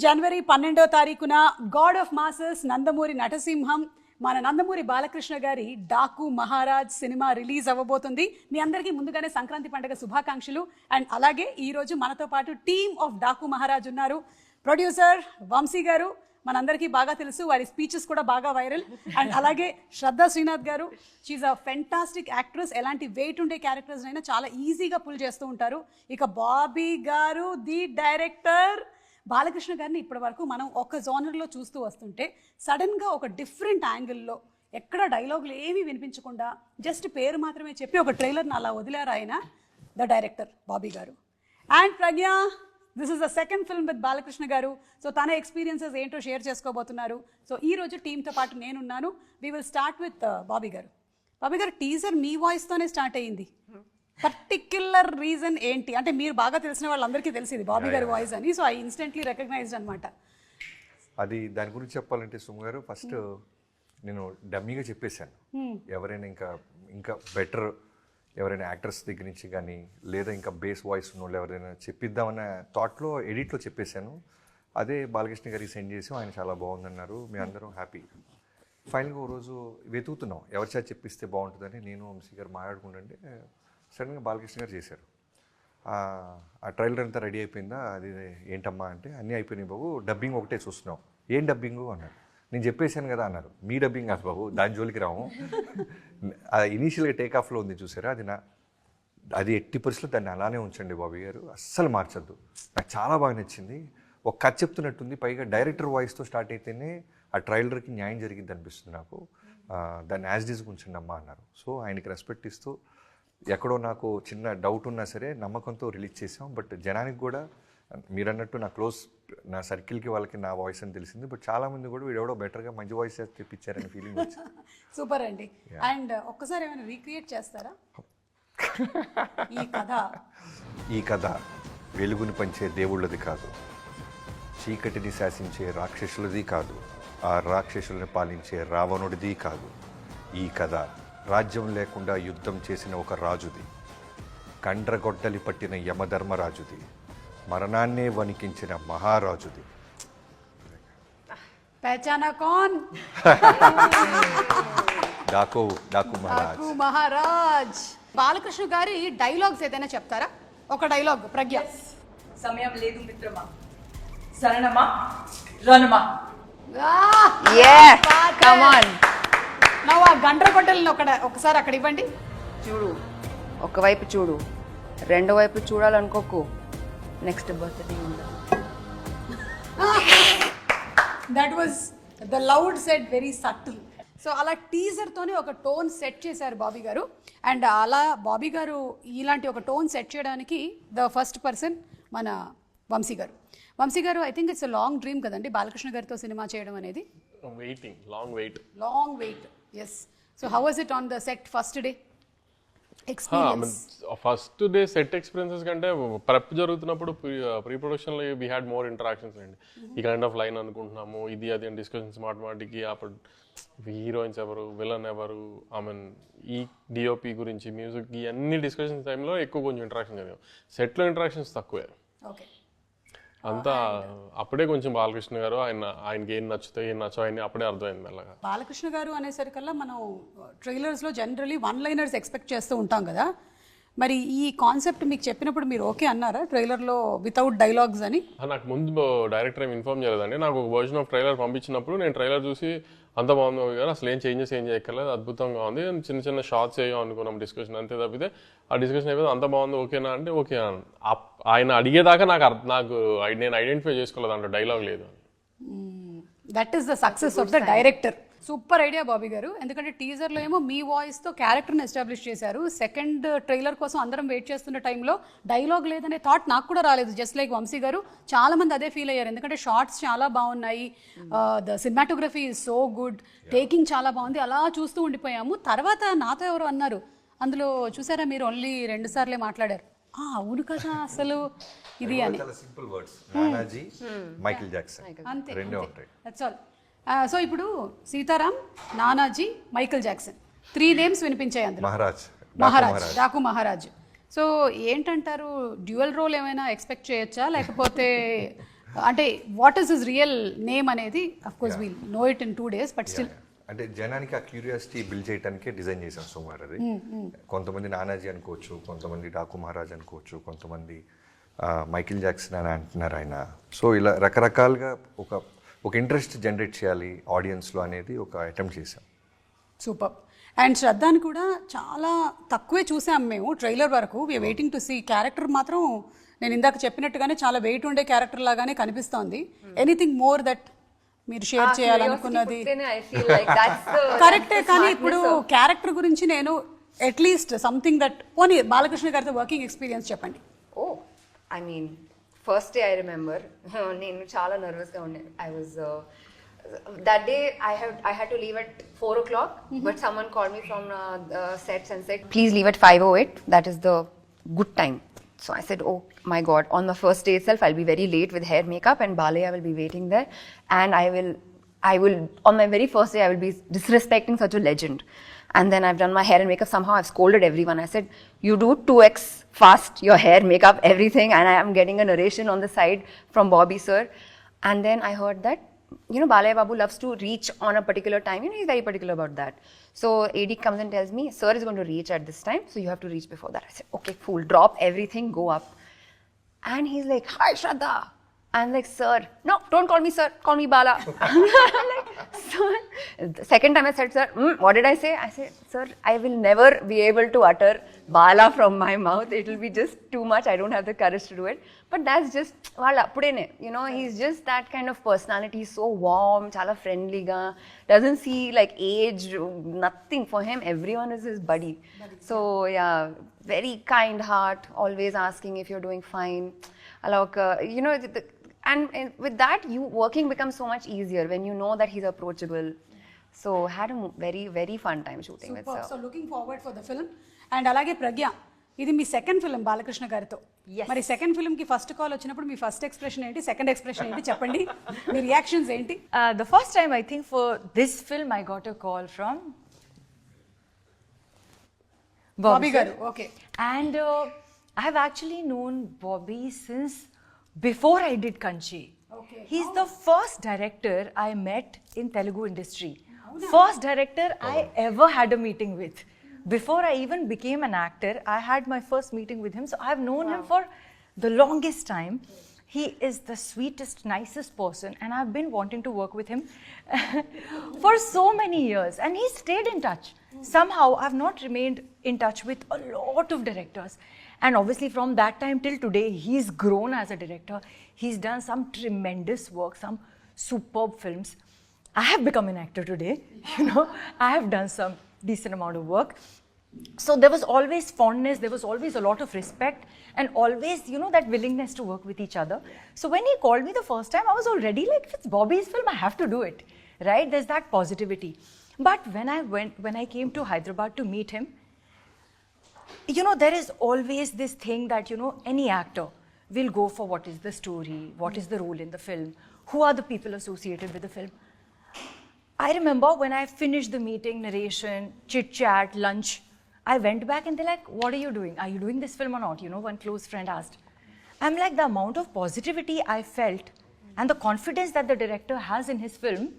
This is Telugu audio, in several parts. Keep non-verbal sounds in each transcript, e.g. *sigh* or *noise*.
జనవరి పన్నెండో తారీఖున గాడ్ ఆఫ్ మాసెస్ నందమూరి నటసింహం మన నందమూరి బాలకృష్ణ గారి డాకు మహారాజ్ సినిమా రిలీజ్ అవ్వబోతుంది. మీ అందరికీ ముందుగానే సంక్రాంతి పండుగ శుభాకాంక్షలు. అండ్ అలాగే ఈరోజు మనతో పాటు టీమ్ ఆఫ్ డాకు మహారాజ్ ఉన్నారు. ప్రొడ్యూసర్ వంశీ గారు మనందరికీ బాగా తెలుసు వారి స్పీచెస్ కూడా బాగా వైరల్. అండ్ అలాగే Shraddha Srinath garu she's a fantastic actress ఎలాంటి వెయిట్ ఉండే క్యారెక్టర్స్ అయినా చాలా ఈజీగా పుల్ చేస్తూ ఉంటారు. ఇక బాబీ గారు ది డైరెక్టర్ బాలకృష్ణ గారిని ఇప్పటి వరకు మనం ఒక జోనర్లో చూస్తూ వస్తుంటే సడన్గా ఒక డిఫరెంట్ యాంగిల్లో ఎక్కడ డైలాగులు ఏమీ వినిపించకుండా జస్ట్ పేరు మాత్రమే చెప్పి ఒక ట్రైలర్ని అలా వదిలారు ఆయన the director Bobby garu. And Pragya this is the second film with Balakrishna garu. So తన ఎక్స్పీరియన్సెస్ ఏంటో షేర్ చేసుకోబోతున్నారు. సో ఈ రోజు టీంతో పాటు నేనున్నాను. We will start with Bobby garu. Bobby garu teaser మీ వాయిస్తోనే స్టార్ట్ అయ్యింది. పర్టిక్యులర్ రీజన్ ఏంటి? అంటే మీరు బాగా తెలిసిన వాళ్ళందరికీ తెలిసింది బాబీ గారి వాయిస్ అని. సో ఐ ఇన్స్టెంట్లీ రికగ్నైజ్డ్ అనమాట అది దాని గురించి చెప్పాలంటే సుమ గారు ఫస్ట్ నేను డమ్మీగా చెప్పేశాను. ఎవరైనా ఇంకా ఇంకా బెటర్ ఎవరైనా యాక్టర్స్ దగ్గర నుంచి కానీ లేదా ఇంకా బేస్ వాయిస్ ఉన్న వాళ్ళు ఎవరైనా చెప్పిద్దామన్న థాట్లో ఎడిట్లో చెప్పేశాను. అదే బాలకృష్ణ గారికి సెండ్ చేసి. ఆయన చాలా బాగుందన్నారు. మీ అందరం హ్యాపీ ఫైనల్గా ఓ రోజు వెతుకుతున్నాం. ఎవరి చేత చెప్పిస్తే బాగుంటుందని నేను వంశీ గారు మాట్లాడుకుంటుంటే సడన్గా బాలకృష్ణ గారు చేశారు. ఆ ట్రైలర్ అంతా రెడీ అయిపోయిందా? అది ఏంటమ్మా అంటే అన్నీ అయిపోయినాయి బాబు డబ్బింగ్ ఒకటే చూస్తున్నాం. ఏం డబ్బింగు? అన్నారు. నేను చెప్పేశాను కదా అన్నారు. మీ డబ్బింగ్ కాదు బాబు దాని జోలికి రాము. ఆ ఇనీషియల్గా టేక్ ఆఫ్లో ఉంది చూసారా? అది నా అది ఎట్టి పరిస్థితుల్లో దాన్ని అలానే ఉంచండి బాబు గారు. అస్సలు మార్చద్దు. నాకు చాలా బాగా నచ్చింది. ఒక కథ చెప్తున్నట్టుంది. పైగా డైరెక్టర్ వాయిస్తో స్టార్ట్ అయితేనే ఆ ట్రైలర్కి న్యాయం జరిగింది అనిపిస్తుంది నాకు. దాన్ని యాజ్ డీస్ ఉంచండి అమ్మా అన్నారు. సో ఆయనకి రెస్పెక్ట్ ఇస్తూ ఎక్కడో నాకు చిన్న డౌట్ ఉన్నా సరే నమ్మకంతో రిలీజ్ చేసాం బట్ జనానికి కూడా మీరు అన్నట్టు నా క్లోజ్ నా సర్కిల్కి వాళ్ళకి నా వాయిస్ అని తెలిసింది. బట్ చాలా మంది కూడా వీడెవడో బెటర్గా మంచి వాయిస్ తెప్పించారని ఫీలింగ్ వచ్చింది *laughs* సూపర్ అండి. అండ్ ఒక్కసారి ఏమైనా రీక్రియేట్ చేస్తారా? *laughs* ఈ కథ. ఈ కథ వెలుగుని పంచే దేవుళ్ళది కాదు. చీకటిని శాసించే రాక్షసులది కాదు. ఆ రాక్షసుల్ని పాలించే రావణుడిది కాదు. ఈ కథ రాజ్యం లేకుండా యుద్ధం చేసిన ఒక రాజుది. కండ్రగొడ్డలి పట్టిన యమధర్మరాజుది. మరణాన్నే వణికించిన మహారాజుది. పహచానా కాన్? డాకో డాకు మహారాజ్. మహారాజ్. బాలకృష్ణ గారి డైలాగ్స్ ఏదైనా చెప్తారా? ఒక డైలాగ్ ప్రజ్ఞ. సమయం లేదు మిత్రమా. శరణమా రణమా. Yeah, నవ్వు ఆ గండ్ర గొడ్డల్ని ఒక ఒకసారి అక్కడ ఇవ్వండి. చూడు ఒకవైపు చూడు రెండో వైపు చూడాలనుకోకు. నెక్స్ట్ బర్త్డే ఉండదు that was the loud set very subtle so అలా టీజర్తోనే ఒక టోన్ సెట్ చేశారు బాబీ గారు. అండ్ అలా బాబీ గారు ఇలాంటి ఒక టోన్ సెట్ చేయడానికి ద ఫస్ట్ పర్సన్ మన Vamsi garu. Vamsi garu I think it's long dream కదండి బాలకృష్ణ గారితో సినిమా చేయడం అనేది? Waiting long wait long wait yes so how was it on the set first day experience first day set experiences కంటే ప్రెప్ జరుగుతున్నప్పుడు ప్రీ ప్రొడక్షన్లో వీ హ్యాడ్ మోర్ ఇంటరాక్షన్స్ అండి. ఈ కైండ్ ఆఫ్ లైన్ అనుకుంటున్నాము ఇది అది అని డిస్కషన్స్ మాటిమాటికి అప్పుడు హీరోయిన్స్ ఎవరు విలన్ ఎవరు ఐ మీన్ ఈ డిఓపి గురించి మ్యూజిక్ ఈ అన్ని డిస్కషన్స్ టైంలో ఎక్కువ కొంచెం ఇంటరాక్షన్ జరిగాం. సెట్లో ఇంటరాక్షన్స్ తక్కువే. ఓకే అంతా అప్పుడే కొంచెం బాలకృష్ణ గారు ఆయన ఆయనకి ఏం నచ్చుతాయి ఏం నచ్చవు ఆయన అప్పుడే అర్థమైంది మెల్లగా. బాలకృష్ణ గారు అనేసరికల్లా మనం ట్రైలర్స్లో జనరలీ వన్ లైనర్స్ ఎక్స్పెక్ట్ చేస్తూ ఉంటాం కదా. మరి ఈ కాన్సెప్ట్ మీకు చెప్పినప్పుడు మీరు ఓకే అన్నారా ట్రైలర్లో వితౌట్ డైలాగ్స్ అని? నాకు ముందు డైరెక్టర్ ఇన్ఫార్మ్ చేయలేదండి. నాకు ఒక వర్జన్ ఆఫ్ ట్రైలర్ పంపించినప్పుడు నేను ట్రైలర్ చూసి అంత బాగుంది కదా అసలు ఏం చేంజెస్ ఏం చేయక్కర్లేదు అద్భుతంగా ఉంది. చిన్న చిన్న షార్ట్స్ వేయం అనుకున్నాం డిస్కషన్ అంతే తప్పితే ఆ డిస్కషన్ అయిపోతే అంత బాగుంది ఓకేనా అంటే ఓకే ఆయన అడిగేదాకా నాకు అర్థ- నాకు నేను ఐడెంటిఫై చేసుకోలేదు దాంట్లో డైలాగ్ లేదు that is the success of the director super idea Bobby garu. ఎందుకంటే టీజర్లో ఏమో మీ వాయిస్తో క్యారెక్టర్ని ఎస్టాబ్లిష్ చేశారు. సెకండ్ ట్రైలర్ కోసం అందరం వెయిట్ చేస్తున్న టైంలో డైలాగ్ లేదనే థాట్ నాకు కూడా రాలేదు జస్ట్ లైక్ వంశీ గారు. చాలా మంది అదే ఫీల్ అయ్యారు. ఎందుకంటే షార్ట్స్ చాలా బాగున్నాయి. The cinematography is so good. Taking చాలా బాగుంది. అలా చూస్తూ ఉండిపోయాము. తర్వాత నాతో ఎవరు అన్నారు. అందులో చూసారా మీరు? ఓన్లీ రెండు సార్లే మాట్లాడారు. "ఆ, అవును కదా అసలు. *laughs* ఇది అని. Simple words. Nanaji Michael Jackson. అంతే రెండే ఉంటాయి. దట్స్ ఆల్ సో ఇప్పుడు Sitaram Nanaji Michael Jackson. Three names వినిపించాయి అందులో. మహారాజ్. మహారాజ్. డాకు మహారాజ్. సో ఏంటంటారు డ్యూయల్ రోల్ ఏమైనా ఎక్స్పెక్ట్ చేయొచ్చా? లేకపోతే అంటే what is his real name అనేది of course will know it in two days but still అంటే జనానికి ఆ క్యూరియాసిటీ బిల్డ్ చేయడానికే డిజైన్ చేశాం సుమారు అది. కొంతమంది నానాజీ అనుకోవచ్చు కొంతమంది డాకు మహారాజ్ అనుకోవచ్చు కొంతమంది మైకిల్ జాక్సన్ అని అంటున్నారు ఆయన. సో ఇలా రకరకాలుగా ఒక ఒక ఇంట్రెస్ట్ జనరేట్ చేయాలి ఆడియన్స్లో అనేది ఒక అటెంప్ట్ చేశాం. సూపర్. అండ్ శ్రద్ధాని కూడా చాలా తక్కువే చూసాం మేము ట్రైలర్ వరకు. We are waiting to see character మాత్రం నేను ఇందాక చెప్పినట్టుగానే చాలా వెయిట్ ఉండే క్యారెక్టర్ లాగానే కనిపిస్తోంది. ఎనీథింగ్ మోర్ దట్ మీరు షేర్ చేయాలనుకున్నది? that's the *laughs* కరెక్టే కానీ ఇప్పుడు క్యారెక్టర్ గురించి నేను అట్లీస్ట్ సంథింగ్ దట్ పోనీ బాలకృష్ణ గారితో వర్కింగ్ ఎక్స్పీరియన్స్ చెప్పండి. ఓ I mean first day I remember *laughs* నేను చాలా నర్వస్గా ఉండే I was that day I have I had to leave at four o'clock but someone call me from sets and said please leave at five oh eight that is the good time So I said, oh my God, on the first day itself, I'll be very late with hair makeup and Balaya will be waiting there. And I will, I will, on my very first day, I will be disrespecting such a legend. And then I've done my hair and makeup. Somehow I've scolded everyone. I said, you do 2x fast, your hair, makeup, everything. And I am getting a narration on the side from Bobby sir. And then I heard that, you know, Balaya Babu loves to reach on a particular time. You know, he's very particular about that. So AD comes and tells me, sir is going to reach at this time. So you have to reach before that. I said, okay, fool, Drop everything, go up. And he's like, Hi, Shraddha. I'm like, sir, no, don't call me sir, call me Bala. *laughs* like, sir. The second time I said, sir, mm, what did I say? I said, sir, I will never be able to utter Bala from my mouth. It will be just too much. I don't have the courage to do it. But that's just Bala, Pudene. You know, he's just that kind of personality. So warm, chala friendly ga. Doesn't see like age, nothing. For him, everyone is his buddy. So, yeah, very kind heart, always asking if you're doing fine. Alok, uh, you know, the, and, and with that you working becomes so much easier when you know that he's approachable so had a mo- very very fun time shooting with super sir so looking forward for the film and అలాగే ప్రజ్ఞ ఇది మీ సెకండ్ ఫిల్మ్ బాలకృష్ణ గారితో మరి సెకండ్ ఫిల్మ్కి ఫస్ట్ కాల్ వచ్చినప్పుడు మీ ఫస్ట్ ఎక్స్ప్రెషన్ ఏంటి సెకండ్ ఎక్స్ప్రెషన్ ఏంటి చెప్పండి మీ రియాక్షన్స్ ఏంటి Uh, the first time I think for this film, I got a call from Bobby sir. Garu okay And uh, I have actually known Bobby since before I did Kanchi. Okay. He's the first director I met in Telugu industry. First director I ever had a meeting with. Before I even became an actor, I had my first meeting with him. So I've known him for the longest time. He is the sweetest, nicest person, and I've been wanting to work with him *laughs* for so many years. And he stayed in touch. Somehow, I've not remained in touch with a lot of directors. And obviously, from that time till today, he's grown as a director. He's done some tremendous work, some superb films. I have become an actor today, *laughs* you know, I have done some decent amount of work. So there was always fondness, there was always a lot of respect, and always, you know, that willingness to work with each other. So when he called me the first time, I was already like, if it's Bobby's film, I have to do it, right? There's that positivity. But when I went, when I came to Hyderabad to meet him, you know, there is always this thing that, you know, any actor will go for what is the story, what is the role in the film, who are the people associated with the film. I remember when I finished the meeting, narration, chit chat, lunch, I went back and they're like, What are you doing? Are you doing this film or not? You know, one close friend asked. I'm like, the amount of positivity I felt and the confidence that the director has in his film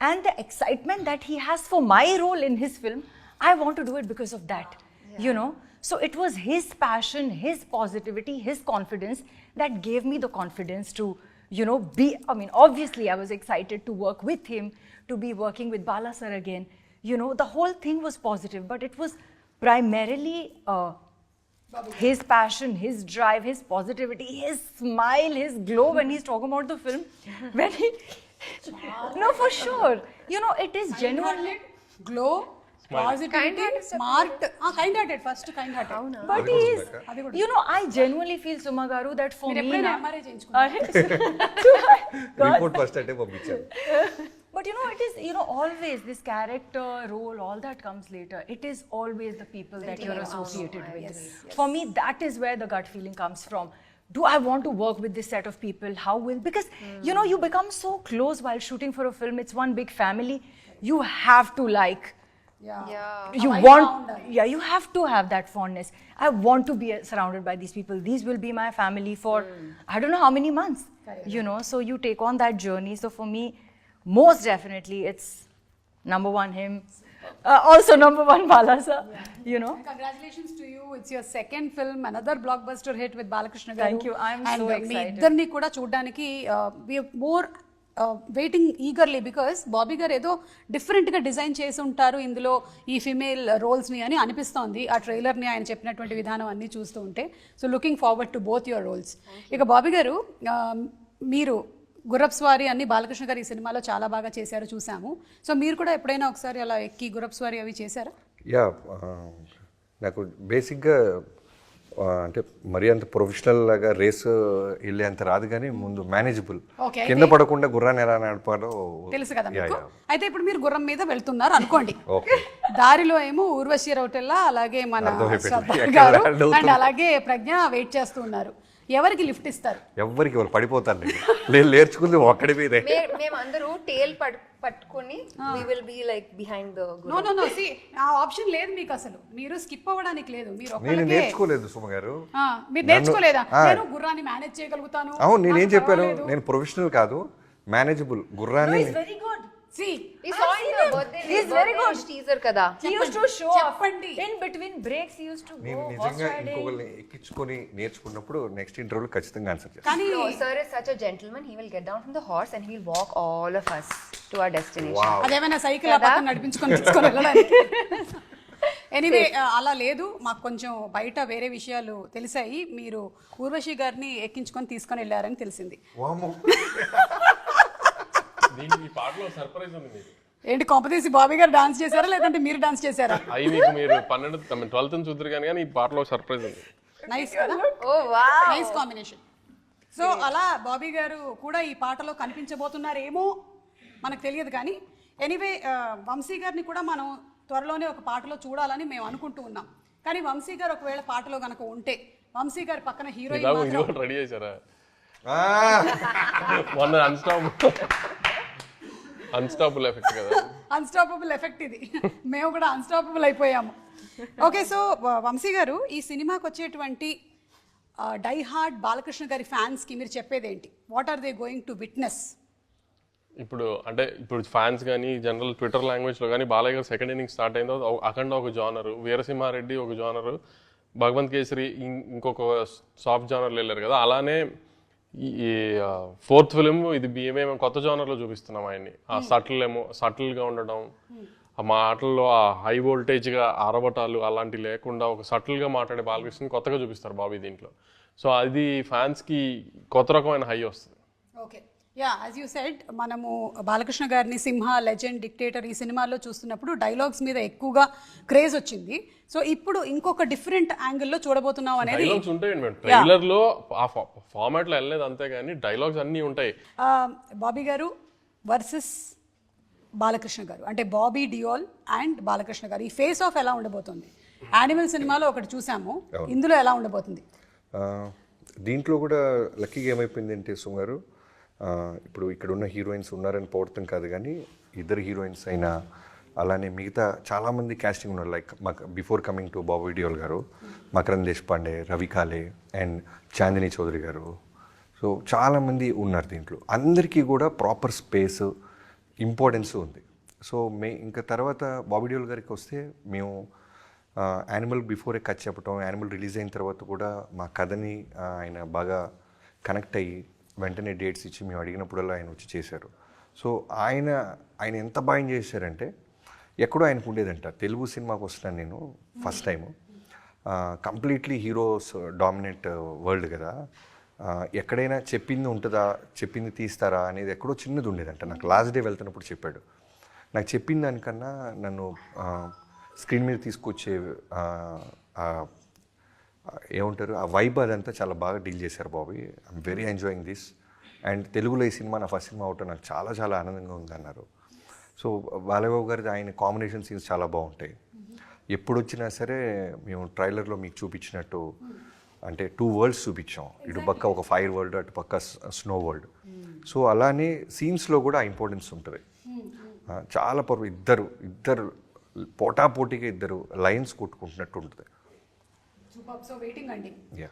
and the excitement that he has for my role in his film, I want to do it because of that. You know? So it was his passion, his positivity, his confidence that gave me the confidence to, you know, be. I mean, obviously, I was excited to work with him, to be working with Bala sir again. You know, the whole thing was positive, but it was primarily uh, his passion, his drive, his positivity, his smile, his glow when he's talking about the film. When he. *laughs* no, for sure. You know, it is genuinely. Glow Positivity smart kind hearted first kind hearted But he is. You know, I genuinely feel, Suma Garu, that for మీరు me. ఎప్పుడైనా now- ఎంఆర్ఐ చేయించుకున్నారు రిపోర్ట్ ఫస్ట్ అంటే పంపించాను But you know, it is, you know, always this character, role, all that comes later. It is always the people that you're associated with. For me, that is where the gut feeling comes from. Do I want to work with this set of people? How will, because, you know, you become so close while shooting for a film. It's one big family. You have to like, yeah you want, yeah, you have to have that fondness. I want to be uh, surrounded by these people. These will be my family for, I don't know how many months. you know so you take on that journey so for me most definitely it's number one him uh, also number one bala sir you know congratulations to you it's your second film another blockbuster hit with Balakrishna garu Thank you. I am And, so uh, me excited. ఇద్దరిని కూడా చూడడానికి more waiting eagerly because Bobby garu ఏదో డిఫరెంట్గా డిజైన్ చేసి ఉంటారు. ఇందులో ఈ ఫిమేల్ రోల్స్ని అని అనిపిస్తోంది. ఆ ట్రైలర్ని ఆయన చెప్పినటువంటి విధానం అన్ని చూస్తూ ఉంటే. So looking forward to both your roles ఇక బాబీ గారు మీరు గుర్రప్ స్వారీ అన్ని బాలకృష్ణ గారు ఈ సినిమాలో చాలా బాగా చేశారు చూసాము. సో మీరు కూడా ఎప్పుడైనా ఒకసారి అలా ఎక్కి గుర్రప్ స్వారీ అవి చేశారా? యా నాకు బేసిక్గా అంటే మరీ అంత ప్రొఫెషనల్ లాగా రేస్ వెళ్ళే అంత రాదు కానీ ముందు మేనేజబుల్ కింద పడకుండా గుర్రాన్ని ఎలా నడపాలో తెలుసు కదా అయితే ఇప్పుడు మీరు గుర్రం మీద వెళ్తున్నారు అనుకోండి. దారిలో ఏమో ఊర్వశి రౌటెల్లా అలాగే మన గారు? అండ్ అలాగే ప్రజ్ఞ వెయిట్ చేస్తూ ఉన్నారు. ఎవరికి లిఫ్ట్ ఇస్తారు? ఎవ్వరికి వాళ్ళు పడిపోతారు నేను. లేదు లేర్చుకుంది ఒక్కడి మీదే. మే- మేమందరూ టేల్ పట్టుకొని we will be like behind the no no no see ఆ ఆప్షన్ లేదు మీకు అసలు. మీరు స్కిప్ అవ్వడానికి లేదు. మీరు నేను నేర్చుకోలేదు సుమ గారు. ఆ, మీరు నేర్చుకోలేదా. నేను గుర్రాన్ని మేనేజ్ చేయగలుగుతాను. అవును నేనేం చెప్పాను. నేను ప్రొఫెషనల్ కాదు మేనేజబుల్ గుర్రాన్ని very good. నేర్చుకున్నప్పుడు నెక్స్ట్ ఇంటర్వ్యూ ఖచ్చితంగా answer gentlemen he will get horse and walk all of us to our cycle నడిపించుకొని anyway అలా లేదు. మాకు కొంచెం బయట వేరే విషయాలు తెలిసాయి. మీరు ఊర్వశి గారిని ఎక్కించుకొని తీసుకొని వెళ్ళారని తెలిసింది. *laughs* దీనికి ఈ పాటలో సర్ప్రైజ్ ఉంది మీకు. ఏంటి కొంపతీసి బాబీ గారు డాన్స్ చేశారా లేదంటే మీరు డాన్స్ చేశారా? అవి మీకు మీరు పన్నెండు ట్వెల్త్ చూద్దరు కానీ కానీ ఈ పాటలో సర్ప్రైజ్ ఉంది. నైస్ కదా? Oh wow! Nice combination so అలా బాబీ గారు కూడా ఈ పాటలో కనిపించబోతున్నారేమో మనకు తెలియదు కానీ ఎనీవే వంశీ గారిని కూడా మనం త్వరలోనే ఒక పాటలో చూడాలని మేము అనుకుంటూ ఉన్నాం. కానీ వంశీ గారు ఒకవేళ పాటలో కనుక ఉంటే వంశీ గారి పక్కన హీరోయిన్ రెడీ చేశారా! మొన్న అన్స్టాప్ అన్స్టాపుల్ ఎఫెక్ట్ కదా. *laughs* అన్స్టాపబుల్ ఎఫెక్ట్ ఇది. మేము కూడా అన్స్టాపబుల్ అయిపోయాము. ఓకే సో వంశీ గారు ఈ సినిమాకి వచ్చేటువంటి డై హార్డ్ బాలకృష్ణ గారి ఫ్యాన్స్కి మీరు చెప్పేది ఏంటి what are they going to witness ఇప్పుడు అంటే ఇప్పుడు ఫ్యాన్స్ కానీ జనరల్ ట్విట్టర్ లాంగ్వేజ్లో కానీ బాలయ్య గారు సెకండ్ ఇన్నింగ్ స్టార్ట్ అయిందో ఒక- అఖండ ఒక జానరు వీరసింహారెడ్డి ఒక జానరు భగవంత్ కేసరి ఇంకొక సాఫ్ట్ జానర్లు వెళ్ళారు కదా అలానే ఈ ఫోర్త్ ఫిలిం ఇది మేమేమో కొత్త జానర్లో చూపిస్తున్నాం ఆయన్ని. ఆ సటిల్ ఏమో సటిల్గా ఉండడం ఆ మాటల్లో ఆ హై వోల్టేజ్గా ఆరబటాలు అలాంటివి లేకుండా ఒక సటిల్గా మాట్లాడే బాలకృష్ణ కొత్తగా చూపిస్తారు బాబీ దీంట్లో. సో అది ఫ్యాన్స్కి కొత్త రకమైన హై వస్తుంది. Okay. Yeah as you said మనము బాలకృష్ణ గారిని సింహ లెజెండ్ డిక్టేటర్ ఈ సినిమాల్లో చూస్తున్నప్పుడు డైలాగ్స్ మీద ఎక్కువగా క్రేజ్ వచ్చింది. సో ఇప్పుడు ఇంకొక డిఫరెంట్ యాంగిల్లో చూడబోతున్నాం అనేది డైలాగ్స్ ఉంటాయండి మేడం. ట్రైలర్లో ఆ ఫార్మాట్లో వెళ్ళలేదు అంతే కానీ డైలాగ్స్ అన్ని ఉంటాయి. బాబీ గారు వర్సెస్ బాలకృష్ణ గారు. అంటే బాబీ డియోల్ అండ్ బాలకృష్ణ గారు. ఈ ఫేస్ ఆఫ్ ఎలా ఉండబోతుంది? యానిమల్ సినిమాలో ఒకటి చూసాము. ఇందులో ఎలా ఉండబోతుంది? దీంట్లో కూడా లక్కీగా ఏమైపోయింది అంటే సుమ గారు? ఆ, ఇప్పుడు ఇక్కడ ఉన్న హీరోయిన్స్ ఉన్నారని పోవడం కాదు కానీ ఇద్దరు హీరోయిన్స్ అయినా అలానే మిగతా చాలామంది కాస్టింగ్ ఉన్నారు. లైక్ మాకు before coming to Bobby Deol garu Makarand Deshpande Ravi కాలే అండ్ చాందిని చౌదరి గారు. సో చాలామంది ఉన్నారు దీంట్లో. అందరికీ కూడా ప్రాపర్ స్పేస్ ఇంపార్టెన్స్ ఉంది. సో మే ఇంకా తర్వాత బాబీ డియోల్ గారికి వస్తే మేము యానిమల్ బిఫోరే కట్ చెప్పటం యానిమల్ రిలీజ్ అయిన తర్వాత కూడా మా కథని ఆయన బాగా కనెక్ట్ అయ్యి వెంటనే డేట్స్ ఇచ్చి మేము అడిగినప్పుడల్లా ఆయన వచ్చి చేశారు. సో ఆయన ఆయన ఎంత బాగా చేశారంటే ఎక్కడో ఆయనకు ఉండేదంట. తెలుగు సినిమాకి వస్తున్నాను నేను first time completely heroes dominate world కదా. ఎక్కడైనా చెప్పింది ఉంటుందా చెప్పింది తీస్తారా అనేది ఎక్కడో చిన్నది ఉండేదంట. నాకు లాస్ట్ డే వెళ్తున్నప్పుడు చెప్పాడు. నాకు చెప్పిన దానికన్నా నన్ను స్క్రీన్ మీద తీసుకొచ్చే ఏమంటారు? ఆ వైబ్ అదంతా చాలా బాగా డీల్ చేశారు Bobby. I'm very enjoying this and తెలుగులో ఈ సినిమా నా ఫస్ట్ సినిమా అవటం నాకు చాలా చాలా ఆనందంగా ఉంది అన్నారు సో బాలబాబు గారి ఆయన కాంబినేషన్ సీన్స్ చాలా బాగుంటాయి. ఎప్పుడు వచ్చినా సరే మేము ట్రైలర్లో మీకు చూపించినట్టు అంటే టూ వరల్డ్స్ చూపించాం. ఇటు పక్క ఒక ఫైర్ వరల్డ్ అటు పక్క స్నో వరల్డ్ సో అలానే సీన్స్లో కూడా ఇంపార్టెన్స్ ఉంటుంది. ఆ, చాలా పర్వ ఇద్దరు ఇద్దరు పోటాపోటీగా ఇద్దరు లైన్స్ కొట్టుకుంటున్నట్టు ఉంటుంది. సూపర్ సో వెయిటింగ్ అండి. Yeah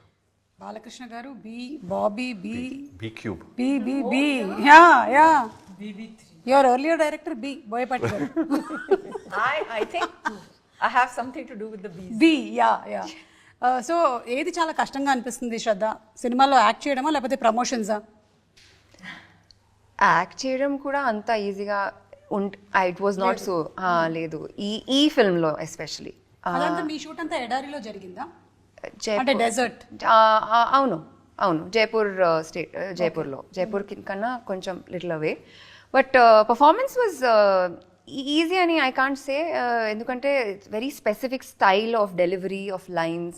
Balakrishna garu B Bobby B B cube B B B yeah yeah your earlier director B Boyapati garu I, I think I have something to do with the bees. B yeah yeah so ఏది చాలా కష్టంగా అనిపిస్తుంది శ్రద్ధ? సినిమాలో యాక్ట్ చేయడమా లేకపోతే ప్రమోషన్సా యాక్ట్ చేయడం కూడా అంత ఈజీగా ఉంట్ ఇట్ వాజ్ నాట్ సో లేదు. ఈ ఈ ఫిల్మ్లో ఎస్పెషలీ అదంతా మీ షూట్ అంతా ఎడారిలో జరిగిందా? అంటే డెజర్ట్. అవును అవును. జైపూర్ స్టేట్ జైపూర్లో. జైపూర్ కన్నా కొంచెం little away. But performance was easy అని ఐ కాంట్ సే ఎందుకంటే very specific style of delivery of lines.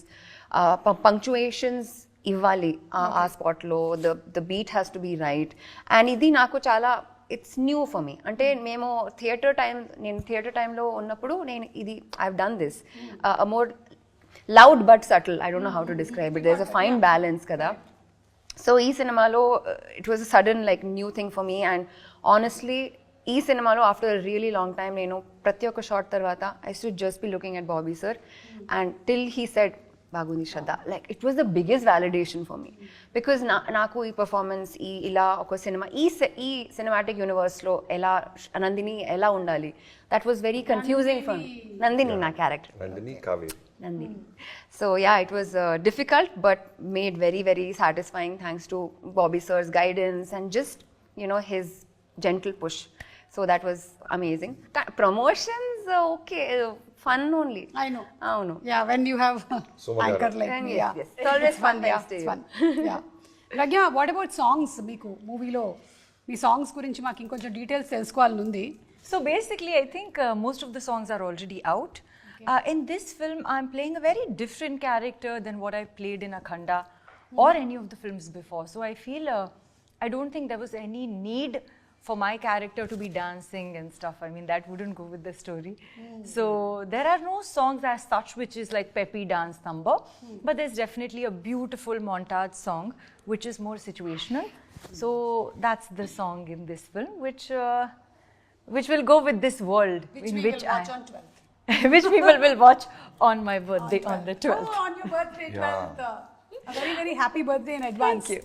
Punctuations ఇవ్వాలి ఆ- ఆ స్పాట్లో. The the beat has to be right. And ఇది నాకు చాలా ఇట్స్ న్యూ ఫర్ మీ. అంటే మేము థియేటర్ టైం నేను థియేటర్ టైంలో ఉన్నప్పుడు నేను ఇది I done this. More loud but subtle I don't know how to describe it there a fine balance కదా సో ఈ సినిమాలో it was a sudden like new thing for me and honestly ఈ సినిమాలో ఆఫ్టర్ రియలీ లాంగ్ టైం నేను ప్రతి ఒక్క షార్ట్ తర్వాత I to just be looking at Bobby sir and till he said బాగుంది Shraddha like it was the biggest validation for me because నా నాకు ఈ పర్ఫార్మెన్స్ ఈ ఇలా ఒక సినిమా ఈ se- ఈ సినిమాటిక్ యూనివర్స్లో ఎలా నందిని ఎలా ఉండాలి that was very confusing for me Nandini నా character Nandini Kaveri Nandini. So yeah, it was uh, difficult but made very very satisfying thanks to Bobby sir's guidance and just you know his gentle push. So that was amazing. Ta- promotions uh, okay, uh, fun only. I know. Oh no. Yeah when you have *laughs* Sumagaru. Anchor like And me yes, yeah yes. It's always fun thanks to you. *laughs* Yeah Pragna what about songs మీకు మూవీలో మీ సాంగ్స్ గురించి మాకు ఇంకొంచెం డీటెయిల్స్ తెలుసుకోవాలని ఉంది So basically, I think uh, most of the songs are already out. Okay. Uh, in this film, I'm playing a very different character than what I played in Akhanda hmm. or any of the films before. So I feel uh, I don't think there was any need for my character to be dancing and stuff. I mean, that wouldn't go with the story. Mm. So there are no songs as such, which is like peppy dance number, mm. but there's definitely a beautiful montage song, which is more situational. Hmm. So that's the song in this film, which. Uh, which will go with this world which in we which will watch I, on which people will watch on my birthday on the 12th. Oh, on your birthday 12th. A very very happy birthday in advance. Thank you.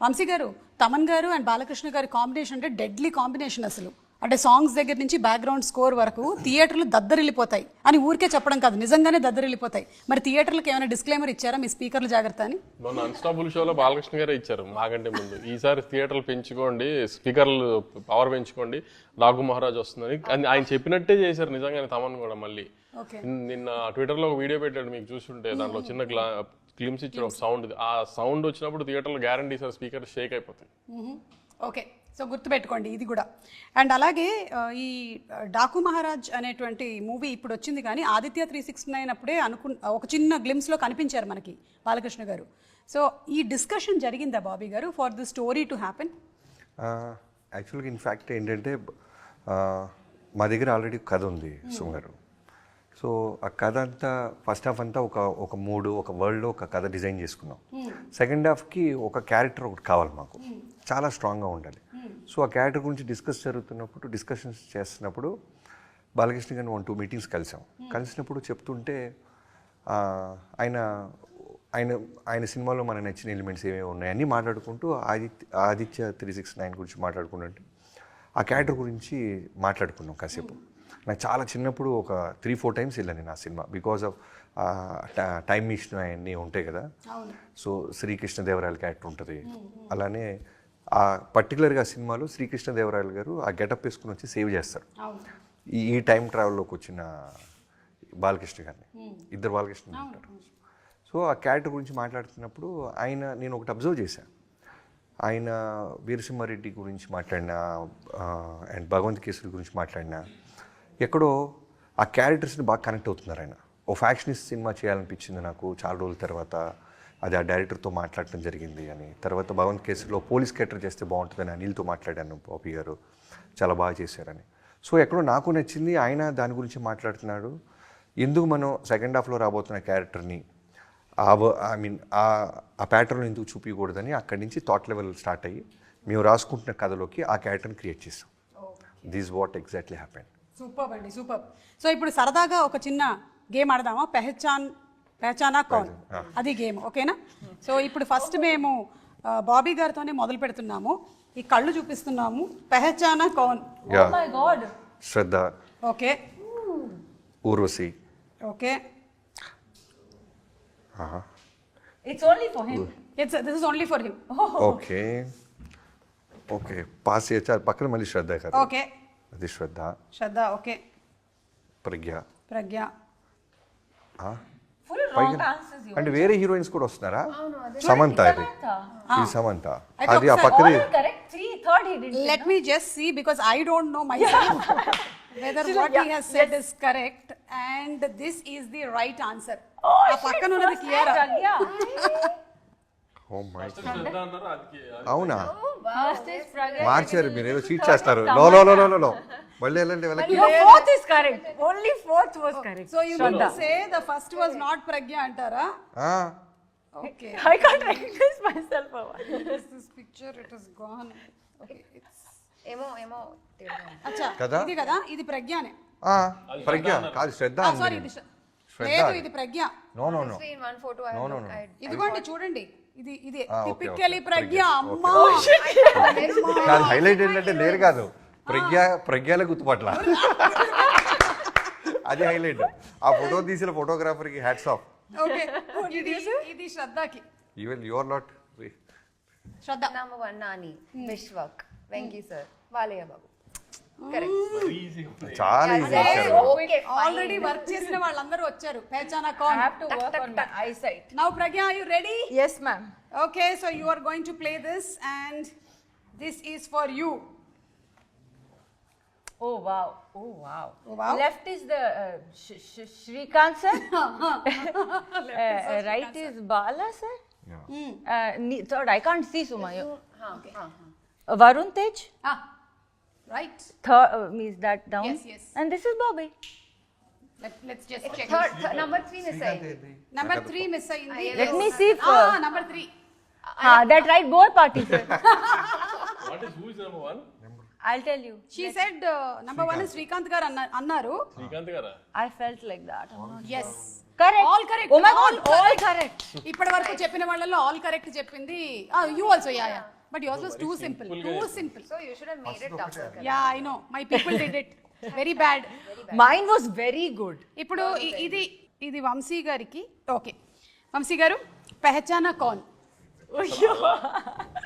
Vamsi గారు తమన్ గారు అండ్ బాలకృష్ణ గారి కాంబినేషన్ అంటే డెడ్లీ కాంబినేషన్ అసలు అంటే సాంగ్స్ దగ్గర నుంచి బ్యాక్గ్రౌండ్ స్కోర్ వరకు థియేటర్లు దద్దరిల్లిపోతాయి. అని ఊరికే చెప్పడం కాదు. నిజంగానే దద్దరిల్లిపోతాయి. మరి థియేటర్లకు ఏమైనా డిస్క్లైమర్ ఇచ్చారా మీ స్పీకర్లు జాగ్రత్త అని మొన్న అన్స్టాపుల్ షోలో బాలకృష్ణ గారే ఇచ్చారు మాకంటే ముందు. ఈసారి థియేటర్లు పెంచుకోండి స్పీకర్లు పవర్ పెంచుకోండి నాగు మహారాజ్ వస్తుందని. అని ఆయన చెప్పినట్టే చేశారు నిజంగానే తమన్ కూడా మళ్ళీ. నిన్న- ట్విట్టర్లో ఒక వీడియో పెట్టాడు మీకు చూసుంటే దాంట్లో చిన్న గ్లా క్లిమ్స్ ఇచ్చాడు ఒక సౌండ్ ఆ సౌండ్ వచ్చినప్పుడు థియేటర్లో గ్యారంటీ సార్ స్పీకర్ షేక్ అయిపోతాయి. ఓకే. సో గుర్తుపెట్టుకోండి ఇది కూడా. అండ్ అలాగే ఈ డాకు మహారాజ్ అనేటువంటి మూవీ ఇప్పుడు వచ్చింది కానీ ఆదిత్య త్రీ సిక్స్టీ నైన్ అప్పుడే అనుకు ఒక చిన్న గ్లిమ్స్లో కనిపించారు మనకి బాలకృష్ణ గారు. సో ఈ డిస్కషన్ జరిగిందా Bobby garu for the story to happen? యాక్చువల్గా ఇన్ఫ్యాక్ట్ ఏంటంటే మా దగ్గర ఆల్రెడీ కథ ఉంది సుమ గారు. సో ఆ కథ అంతా ఫస్ట్ హాఫ్ అంతా ఒక ఒక మూడు ఒక వరల్డ్లో ఒక కథ డిజైన్ చేసుకున్నాం. సెకండ్ హాఫ్కి ఒక క్యారెక్టర్ ఒకటి కావాలి మాకు. చాలా స్ట్రాంగ్గా ఉండాలి. సో ఆ క్యారెక్టర్ గురించి డిస్కస్ జరుగుతున్నప్పుడు డిస్కషన్స్ చేస్తున్నప్పుడు బాలకృష్ణ గారిని వన్ టూ మీటింగ్స్ కలిసాం. కలిసినప్పుడు చెప్తుంటే ఆయన ఆయన ఆయన సినిమాలో మన నచ్చిన ఎలిమెంట్స్ ఏమేమి ఉన్నాయని మాట్లాడుకుంటూ Aditya Aditya three six nine గురించి మాట్లాడుకుంటుంటే ఆ క్యారెక్టర్ గురించి మాట్లాడుకున్నాం కాసేపు. నాకు చాలా చిన్నప్పుడు ఒక త్రీ ఫోర్ టైమ్స్ వెళ్ళాను నేను ఆ cinema because of time machine అవన్నీ ఉంటాయి కదా. సో శ్రీకృష్ణదేవరాయల క్యారెక్టర్ ఉంటుంది. అలానే ఆ పర్టికులర్గా సినిమాలో శ్రీకృష్ణదేవరాయలు గారు ఆ గెటప్ వేసుకుని వచ్చి సేవ్ చేస్తారు. ఈ ఈ టైం ట్రావెల్లోకి వచ్చిన బాలకృష్ణ గారిని. ఇద్దరు బాలకృష్ణ ఉంటారు. సో ఆ క్యారెక్టర్ గురించి మాట్లాడుతున్నప్పుడు ఆయన నేను ఒకటి అబ్జర్వ్ చేశాను ఆయన వీరసింహారెడ్డి గురించి మాట్లాడినా అండ్ భగవంత్ కేసరి గురించి మాట్లాడినా ఎక్కడో ఆ క్యారెక్టర్స్ని బాగా కనెక్ట్ అవుతున్నారు ఆయన. ఓ ఫ్యాక్షనిస్ట్ సినిమా చేయాలనిపించింది నాకు చాలా రోజుల తర్వాత. అది ఆ డైరెక్టర్తో మాట్లాడటం జరిగింది అని. తర్వాత భగవంత్ కేసరిలో పోలీస్ క్యారెక్టర్ చేస్తే బాగుంటుందని అనిల్తో మాట్లాడాను బాబీ గారు. చాలా బాగా చేశారని. సో ఎక్కడో నాకు నచ్చింది ఆయన దాని గురించి మాట్లాడుతున్నాడు. ఎందుకు మనం సెకండ్ హాఫ్లో రాబోతున్న క్యారెక్టర్ని ఆ ఐ మీన్ ఆ ఆ ప్యాటర్న్ ఎందుకు చూపించకూడదని అక్కడి నుంచి థాట్ లెవెల్ స్టార్ట్ అయ్యి మేము రాసుకుంటున్న కథలోకి ఆ క్యారెక్టర్ని క్రియేట్ చేస్తాం this what exactly happen. Super అండి సూపర్. సో ఇప్పుడు సరదాగా ఒక చిన్న గేమ్ ఆడదామా? పెహచాన్ పెహచానా కౌన్ అది గేమ్ ఓకేనా సో ఇప్పుడు ఫస్ట్ మేము బాబీ గారితోనే మొదలు పెడుతున్నాము. ఈ కళ్ళు చూపిస్తున్నాము. పెహచానా కౌన్ Oh. Shraddha. Okay Urvashi. Okay It's only for him. It's this is only for him okay okay pass చేయొచ్చా? పక్కన మళ్ళీ శ్రద్ధ కదా ఓకే అది శ్రద్ధ. శ్రద్ధ ఓకే ప్రజ్ఞ. ప్రజ్ఞ. అంటే వేరే హీరోయిన్స్ కూడా వస్తున్నారా సమంత ఇది సమంత అది ఆ పక్కది because I don't know myself whether what he has said is correct and this is the right answer. Oh, ఆ పక్కన ఉన్నది క్లియర్ మై అది అవునా. మార్చారు మీరు ఏదో చీట్ చేస్తారు లో లో లో లో లో మళ్ళీ వెళ్ళండి వెళ్ళకి Your fourth is correct. Only fourth was correct. So you will say the first was not Pragya అంటారా? ఆ, okay I can't recognize myself. This picture it is gone okay it's ఏమో ఏమో తెలియదు. అచ్చా కదా? ఇది కదా? ఇది ప్రజ్ఞనే. ఆ, ప్రజ్ఞ. కాదు శ్రద్ధ సారీ అంది ఇది శ్ర- శ్రద్ధ లేదు. ఇది Pragya. No no no Honestly, in one photo I No, have no, looked, no. I- ఇదిగోండి చూడండి. ఇది ఇది ఓకే, టిపికలీ. ప్రజ్ఞ ప్రజ్ఞ, అమ్మా. కాదు హైలైట్ ఏంటంటే లేరు కాదు. ప్రజ్ఞ ప్రజ్ఞల గుర్తుపట్ల అది హైలైట్ ఆ ఫోటో తీసిన ఫోటోగ్రాఫర్కి హ్యాట్స్ ఆఫ్ ఓకే ఇది ఇది శ్రద్ధకి. Even your not Shraddha. Babu. Correct. చాలా ఈజీ Yeah, ఇచ్చారు okay, fine. ఆల్రెడీ వర్క్ చేసిన వాళ్ళందరూ వచ్చారు. పెహచానా I కౌన్ to. Now Pragya you ready Yes, ma'am. Okay so you are going to play this and this is for you Oh wow! Oh wow! Oh, wow. Left is the uh, Sh- Sh- Shrikant sir. *laughs* *laughs* uh, right is Bala sir. Yeah. Hmm. Uh, third, I can't see Sumayo. Okay. Uh, Varun Tej. Ah, right. Third uh, means that down. Yes, yes. And this is Bobby. Let, let's just check. Third, third number three is. Ah, number three, Miss Let me see. Ah, number three. ah, that right, Boer party sir. *laughs* What is who is number one? I'll tell you. She said number 1 Srikanth garu అన్న- అన్నారు శ్రీకాంత్ గారా I felt like that. I'm not yes Correct. All correct. Oh my All God! All correct. ఇప్పటి వరకు చెప్పిన వాళ్ళలో ఆల్ కరెక్ట్ చెప్పింది. You also yeah yeah but yours was too simple too simple So you should have made it tougher. Yeah I know my people did it very bad Mine was very good. ఇప్పుడు ఇ- ఇది ఇది వంశీ గారికి ఓకే వంశీ గారు పెహచానా కౌన్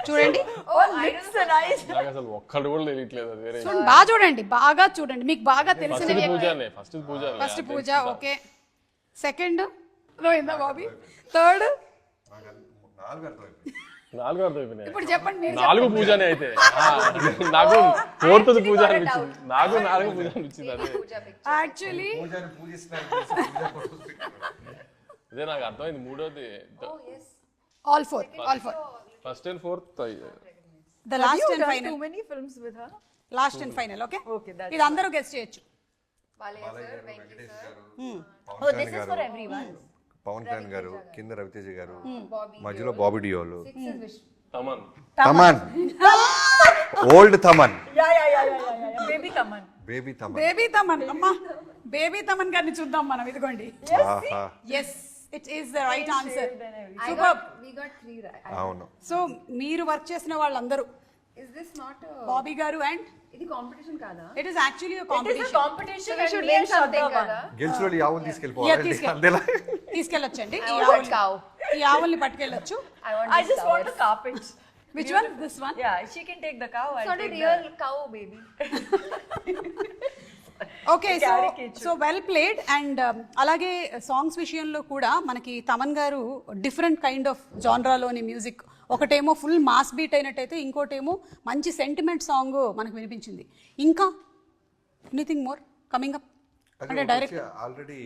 చూడండి. Oh. నాకు అసలు ఒక్కడు కూడా తెలియట్లేదు అది వేరే. చూడండి బాగా చూడండి బాగా చూడండి. మీకు బాగా తెలిసిన first పూజనే first Pooja first Pooja okay. Second పోయిందా బాబీ. థర్డ్ నాలుగు ఇప్పుడు చెప్పండి మీరు నాలుగు పూజనే అయితే. ఆ, నాకు ఫోర్త్ పూజ అనిపించింది. నాకు నాలుగు పూజ అనిపించింది అదే. యాక్చువల్లీ అదే నాకు అర్థమైంది మూడోది. Oh. All four all four first and fourth the last and final Too many films with her. Last and final okay Okay, that's ఇది అందరూ గెస్ట్ చేయొచ్చు. sir, Oh, this is for everyone. Pawan Kalyan గారు కింద రవితేజ గారు Bobby. మధ్యలో Bobby Deol. Thaman Thaman old Thaman Yeah, yeah, yeah, yeah, yeah, yeah. Baby Taman. Baby Thaman baby Thaman అమ్మా. బేబీ తమన్ గారిని చూద్దాం మనం ఇదిగోండి. Yes it is the right answer super we got 3 right అవును. సో మీరు వర్క్ చేసిన వాళ్ళందరూ is this not Bobby garu and ఇది కాంపిటీషన్ కాదా? It is actually a competition it is a competition we should learn something కదా గెల్చరోలి యావుని తీసుకెళ్ళిపోవాలి. అందేలా తీసుకెళ్ళొచ్చండి. ఈ యావుని కావు ఈ పట్టుకెళ్ళొచ్చు. I just want the carpet which one this one yeah she can take the cow I think real cow baby okay so. So well played and అలాగే సాంగ్స్ విషయంలో కూడా మనకి Thaman garu different kind of జాన్రాలోని music ఒకటేమో ఫుల్ మాస్ బీట్ అయినట్టయితే ఇంకోటేమో మంచి సెంటిమెంట్ సాంగ్ మనకు వినిపించింది. ఇంకా ఎనీథింగ్ మోర్ కమింగ్ అప్ అంటే డైరెక్ట్ ఆల్రెడీ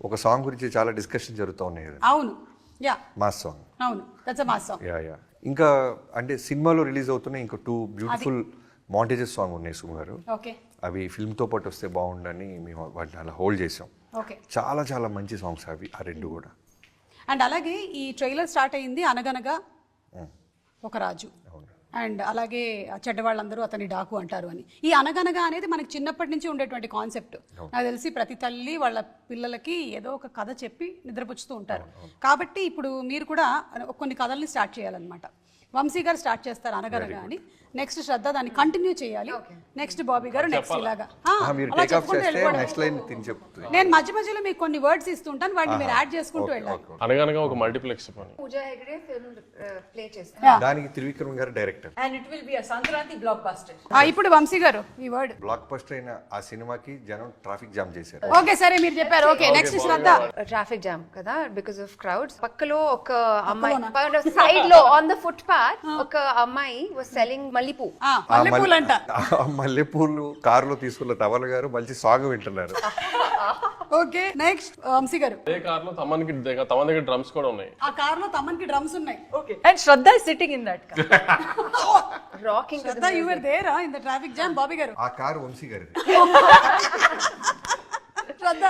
ఒక సాంగ్ గురించి చాలా డిస్కషన్ జరుగుతూ ఉన్నాయి అవును. యా మాస్ సాంగ్ అవును. That's a mass song yeah yeah ఇంకా అంటే సినిమాలో రిలీజ్ అవుతున్న ఇంకా టూ బ్యూటిఫుల్ మాంటేజెస్ సాంగ్ ఉన్నాయి సుమ గారు ఓకే అవి ఫిల్మ్తో పాటు వస్తే బాగుండని మేము వాటిని అలా హోల్డ్ చేసాం ఓకే. చాలా చాలా మంచి సాంగ్స్ అవి ఆ రెండు కూడా. అండ్ అలాగే ఈ ట్రైలర్ స్టార్ట్ అయింది అనగనగా ఒక రాజు. అండ్ అలాగే చెడ్డవాళ్ళందరూ అతని డాకు అంటారు అని. ఈ అనగనగా అనేది మనకి చిన్నప్పటి నుంచి ఉండేటువంటి కాన్సెప్ట్. నాకు తెలిసి ప్రతి తల్లి వాళ్ళ పిల్లలకి ఏదో ఒక కథ చెప్పి నిద్రపుచ్చుతూ ఉంటారు. కాబట్టి ఇప్పుడు మీరు కూడా కొన్ని కథల్ని స్టార్ట్ చేయాలన్నమాట. వంశీ గారు స్టార్ట్ చేస్తారు అనగనగా అని. నెక్స్ట్ శ్రద్ధ దాన్ని కంటిన్యూ చేయాలి. నెక్స్ట్ బాబీ గారు నెక్స్ట్ ఇలాగా. అలా చెప్పుకుంటూ వెళ్ళిపోవడం. నేను మధ్య మధ్యలో మీకు కొన్ని వర్డ్స్ ఇస్తుంటాను వాటిని మీరు యాడ్ చేసుకుంటూ వెళ్ళాలి. అనగనగా ఒక మల్టీప్లెక్స్ పని. పూజా హెగ్డే ఫిల్మ్ ప్లే చేస్తాను. దానికి Trivikram garu director And it will be a Sankranti blockbuster. ఆ, ఇప్పుడు వంశీ గారు ఈ వర్డ్ బ్లాక్ బస్టర్ అయిన ఆ సినిమాకి జనం ట్రాఫిక్ జామ్ చేశారు. ఓకే సరే మీరు చెప్పారు. Okay next Shraddha. Traffic jam కదా బికాస్ ఆఫ్ క్రౌడ్స్ పక్కలో ఒక అమ్మాయి సైడ్లో ఆన్ ద ఫుట్ పాత్ ఒక అమ్మాయి వాస్ సెల్లింగ్ మల్లిపూ. మల్లెపూలు అంట. మల్లెపూలు కారులో తీసుకున్న తవల గారు మంచి సాగు వింటున్నారు. ఓకే నెక్స్ట్ వంశీ గారు. అదే కార్లో తమన్కి దగ్గర- తమన్ దగ్గర డ్రమ్స్ కూడా ఉన్నాయి. ఆ కార్లో తమన్కి డ్రమ్స్ ఉన్నాయి. Shraddha is sitting in that car. Rocking Shraddha you were there in the traffic jam Bobby గారు ఆ కారు వంశీ గారిది. శ్రద్ధ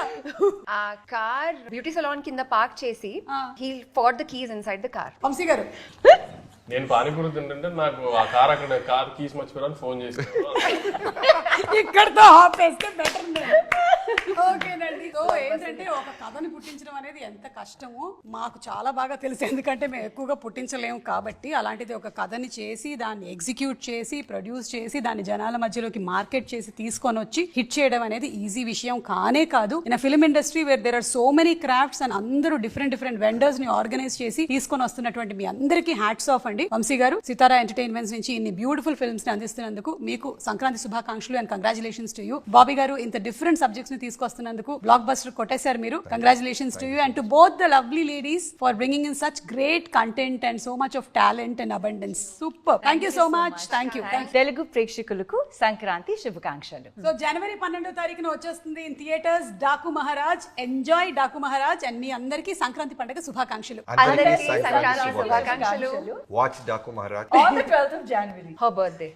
ఆ కార్ బ్యూటీ సలాన్ కింద పార్క్ చేసి he forgot the keys inside the car Vamsi garu. *laughs* నేను పానీపూరి తింటుంటే నాకు ఆ కార్ అక్కడ కార్ కీస్ మర్చిపోయాను ఫోన్ చేసి ఇక్కడతో ఆపేస్తే బెటర్ ఓకేనండి సో ఏంటంటే ఒక కథని పుట్టించడం అనేది ఎంత కష్టమో మాకు చాలా బాగా తెలుసు. ఎందుకంటే మేము ఎక్కువగా పుట్టించలేము కాబట్టి అలాంటిది ఒక కథని చేసి దాన్ని ఎగ్జిక్యూట్ చేసి ప్రొడ్యూస్ చేసి దాన్ని జనాల మధ్యలోకి మార్కెట్ చేసి తీసుకొని వచ్చి హిట్ చేయడం అనేది ఈజీ విషయం కానే కాదు. In film industry where there are so many crafts and అందరూ డిఫరెంట్ డిఫరెంట్ వెండర్స్ని ఆర్గనైజ్ చేసి తీసుకొని వస్తున్నటువంటి మీ అందరికీ హ్యాట్స్ ఆఫ్ అండి. వంశీ గారు సితారా ఎంటర్టైన్మెంట్స్ నుంచి ఇన్ని బ్యూటిఫుల్ ఫిల్మ్స్ని అందిస్తున్నందుకు మీకు సంక్రాంతి శుభాకాంక్షలు and congratulations to you Bobby garu ఇంత డిఫరెంట్ సబ్జెక్ట్స్ని తీసుకొస్తున్నందుకు బ్లాక్ బస్టర్ కొట్టేశారు మీరు. Congratulations to you and to both the lovely ladies for bringing in such great content and so much of talent and abundance super thank you so much thank you Telugu ప్రేక్షకులకు సంక్రాంతి శుభాకాంక్షలు. సో జనవరి పన్నెండో తారీఖున వచ్చేస్తుంది in theatres Daaku Maharaaj enjoy Daaku Maharaaj and మీ అందరికీ సంక్రాంతి పండుగ శుభాకాంక్షలు. అందరికీ సంక్రాంతి సంక్రాంతి శుభాకాంక్షలు. Watch Daaku Maharaaj On the 12th of January. Her birthday